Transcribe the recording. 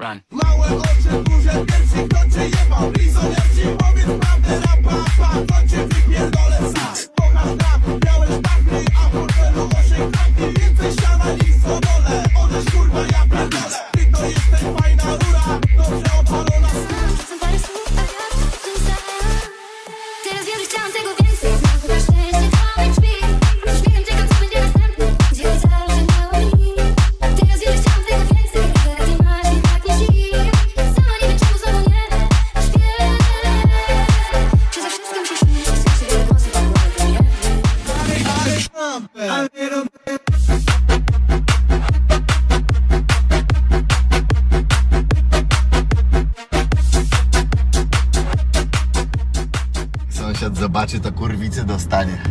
run. Małe oczy, duże piersi, kto cię jebał? Lizon, jak ci powiedz prawdę, rapa, pa, to cię wypierdolę sam Kochasz rap, białe szpachty, a w portfelu osiem kratki. Więcej ściana niż swobodę, odeś kurwa, ja pierdolę. Ty to jesteś fajna rura, dobrze opalona ja Teraz wiem, że chciałam tego więcej Sąsiad zobaczy, to kurwicy dostanie.